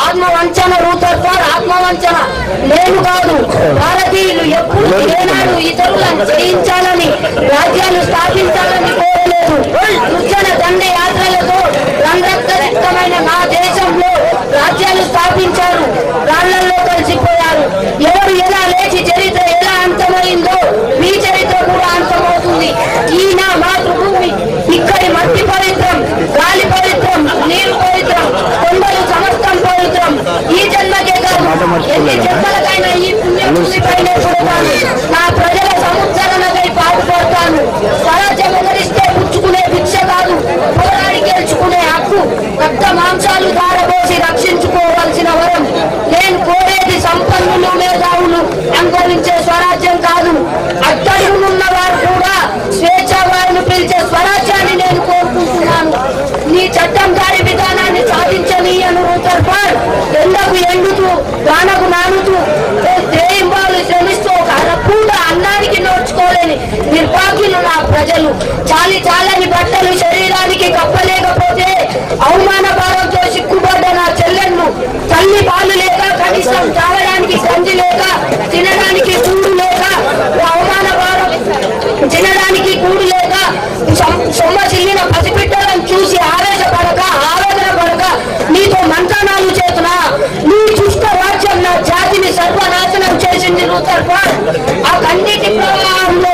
ఆత్మ వంచన రూతర్పార్ ఆత్మ వంచన నేను కాదు. భారతీయులు ఎప్పుడు ఏనాడు ఇతరులను జయించాలని గెలుచుకునే రక్త మాంసాలు ధారపోసి రక్షించుకోవాల్సిన వరం నేను కోరేది సంపన్నులు మేధావులు అనుభవించే స్వరాజ్యం కాదు. అట్టడుగునున్న వారు కూడా స్వేచ్ఛ వారిని పిలిచే స్వరాజ్యాన్ని నేను కోరుకుంటున్నాను. నీ చట్టం దారి విధానాన్ని సాధించనీయను రూతర్పాల్ ఎండకు ఎండుతూ వానకు నానుతూ దేయింబాలు శ్రమిస్తూ ఒక అరపూట అన్నానికి నోచుకోలేని నిర్భాగ్యులు నా ప్రజలు. చాలి చాలని బట్టలు శరీరానికి కప్పలేక గిల్లిన పసిపిట్టలను చూసి ఆవేశపడక ఆవేదన పడక నీతో మంత్రణాలు చేతున్నా నీ దుష్ట రాజ్యం నా జాతిని సర్వనాశనం చేసింది లూథర్ ఆ కన్నీటి ప్రవాహంలో